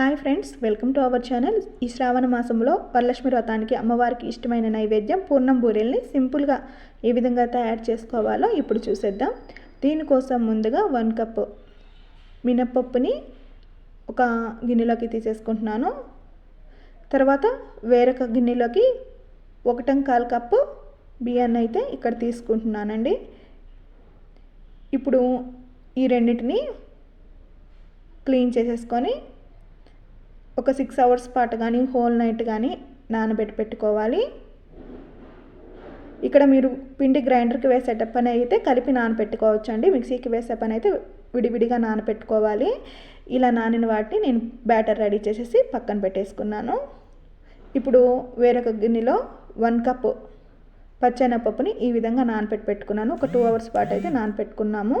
Hi friends welcome to our channel. ఈ శ్రావణ మాసంలో వరలక్ష్మి వ్రతానికి అమ్మవారికి ఇష్టమైన నైవేద్యం పూర్ణం బూరెల్ని సింపుల్గా ఏ విధంగా తయారు చేసుకోవాలో ఇప్పుడు చూసేద్దాం. దీనికోసం ముందుగా వన్ కప్ మినప్పప్పుని ఒక గిన్నెలోకి తీసేసుకుంటున్నాను. తర్వాత వేరొక గిన్నెలోకి ఒకటం కాల్ కప్పు బియ్యాన్ని అయితే ఇక్కడ తీసుకుంటున్నానండి. ఇప్పుడు ఈ రెండింటిని క్లీన్ చేసేసుకొని ఒక సిక్స్ అవర్స్ పాటు కానీ హోల్ నైట్ కానీ నానబెట్టి పెట్టుకోవాలి. ఇక్కడ మీరు పిండి గ్రైండర్కి వేసే పని అయితే కలిపి నానపెట్టుకోవచ్చు అండి మిక్సీకి వేసే పని అయితే విడివిడిగా నానపెట్టుకోవాలి ఇలా నానిన వాటిని నేను బ్యాటర్ రెడీ చేసేసి పక్కన పెట్టేసుకున్నాను. ఇప్పుడు వేరొక గిన్నెలో వన్ కప్ పచ్చెనపప్పుని ఈ విధంగా నానపెట్టి పెట్టుకున్నాను. ఒక టూ అవర్స్ పాటు అయితే నానపెట్టుకున్నాము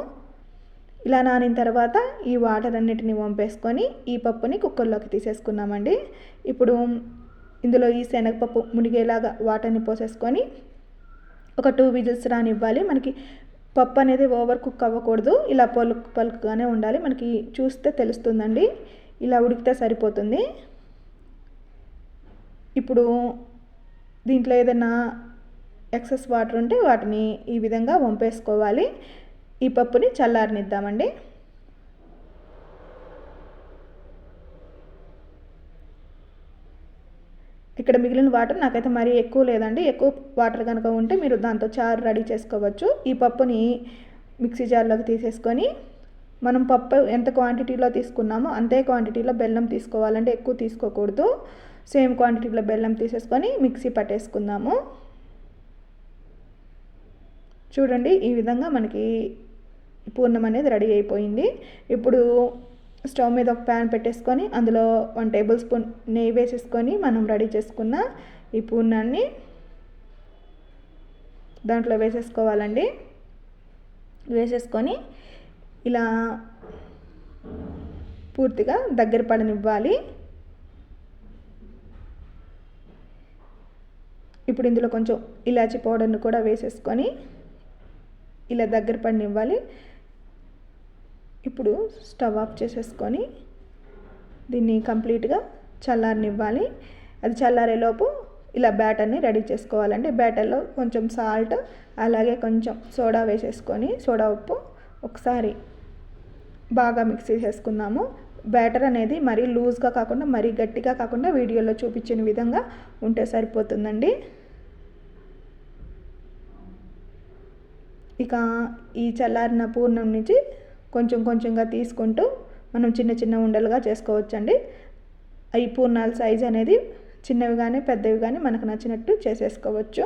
ఇలా నానిన తర్వాత ఈ వాటర్ అన్నిటిని వంపేసుకొని ఈ పప్పుని కుక్కర్లోకి తీసేసుకున్నామండి. ఇప్పుడు ఇందులో ఈ శనగపప్పు మునిగేలాగా వాటర్ని పోసేసుకొని ఒక టూ విజిల్స్ రానివ్వాలి. మనకి పప్పు అనేది ఓవర్ కుక్ అవ్వకూడదు. ఇలా పలుకు పలుకుగానే ఉండాలి. మనకి చూస్తే తెలుస్తుందండి. ఇలా ఉడికితే సరిపోతుంది. ఇప్పుడు దీంట్లో ఏదైనా ఎక్సెస్ వాటర్ ఉంటే వాటిని ఈ విధంగా వంపేసుకోవాలి. ఈ పప్పుని చల్లారనిద్దామండి. ఇక్కడ మిగిలిన వాటర్ నాకైతే మరీ ఎక్కువ లేదండి. ఎక్కువ వాటర్ కనుక ఉంటే మీరు దాంతో చారు రెడీ చేసుకోవచ్చు. ఈ పప్పుని మిక్సీ జార్లోకి తీసేసుకొని మనం పప్పు ఎంత క్వాంటిటీలో తీసుకున్నామో అంతే క్వాంటిటీలో బెల్లం తీసుకోవాలంటే ఎక్కువ తీసుకోకూడదు. సేమ్ క్వాంటిటీలో బెల్లం తీసేసుకొని మిక్సీ పట్టేసుకుందాము. చూడండి ఈ విధంగా మనకి పూర్ణం అనేది రెడీ అయిపోయింది. ఇప్పుడు స్టవ్ మీద ఒక ప్యాన్ పెట్టేసుకొని అందులో వన్ టేబుల్ స్పూన్ నెయ్యి వేసేసుకొని మనం రెడీ చేసుకున్న ఈ పూర్ణాన్ని దాంట్లో వేసేసుకోవాలండి. వేసేసుకొని ఇలా పూర్తిగా దగ్గర పడనివ్వాలి. ఇప్పుడు ఇందులో కొంచెం ఇలాచి పౌడర్ని కూడా వేసేసుకొని ఇలా దగ్గర పడినివ్వాలి. ఇప్పుడు స్టవ్ ఆఫ్ చేసేసుకొని దీన్ని కంప్లీట్గా చల్లారనివ్వాలి. అది చల్లారేలోపు ఇలా బ్యాటర్ని రెడీ చేసుకోవాలండి. బ్యాటర్లో కొంచెం సాల్ట్ అలాగే కొంచెం సోడా వేసేసుకొని సోడా ఉప్పు ఒకసారి బాగా మిక్స్ చేసేసుకుందాము. బ్యాటర్ అనేది మరీ లూజ్గా కాకుండా మరీ గట్టిగా కాకుండా వీడియోలో చూపించిన విధంగా ఉంటే సరిపోతుందండి. ఇక ఈ చల్లారిన పూర్ణం నుంచి కొంచెం కొంచెంగా తీసుకుంటూ మనం చిన్న చిన్న ఉండలుగా చేసుకోవచ్చండి. ఈ పూర్ణాల సైజ్ అనేది చిన్నవి కానీ పెద్దవి కానీ మనకు నచ్చినట్టు చేసేసుకోవచ్చు.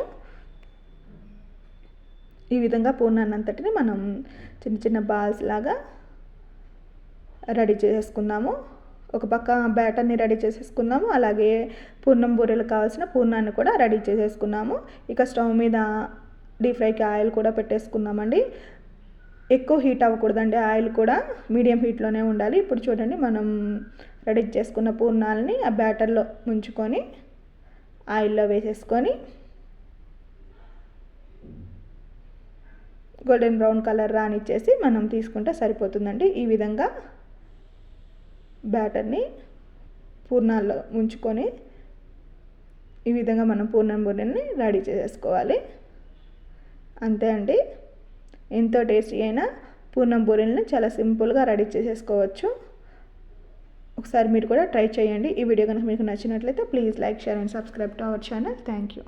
ఈ విధంగా పూర్ణాన్ని అంతటిని మనం చిన్న చిన్న బాల్స్ లాగా రెడీ చేసుకుందాము. ఒక పక్క బ్యాటర్ని రెడీ చేసేసుకున్నాము. అలాగే పూర్ణం బూరెలు కావాల్సిన పూర్ణాన్ని కూడా రెడీ చేసేసుకున్నాము. ఇక స్టవ్ మీద డీప్ ఫ్రైకి ఆయిల్ కూడా పెట్టేసుకుందామండి. ఎక్కువ హీట్ అవ్వకూడదండి. ఆయిల్ కూడా మీడియం హీట్లోనే ఉండాలి. ఇప్పుడు చూడండి మనం రెడీ చేసుకున్న పూర్ణాలని ఆ బ్యాటర్లో ముంచుకొని ఆయిల్లో వేసేసుకొని గోల్డెన్ బ్రౌన్ కలర్ రానిచ్చేసి మనం తీసుకుంటే సరిపోతుందండి. ఈ విధంగా బ్యాటర్ని పూర్ణాల్లో ఉంచుకొని ఈ విధంగా మనం పూర్ణం బూరెల్ని రెడీ చేసేసుకోవాలి అంతే అండి. ఎంతో టేస్టీ అయిన పూర్ణం బూరెల్ని చాలా సింపుల్గా రెడీ చేసేసుకోవచ్చు. ఒకసారి మీరు కూడా ట్రై చేయండి. ఈ వీడియో కనుక మీకు నచ్చినట్లయితే please like share and subscribe to our channel. Thank you.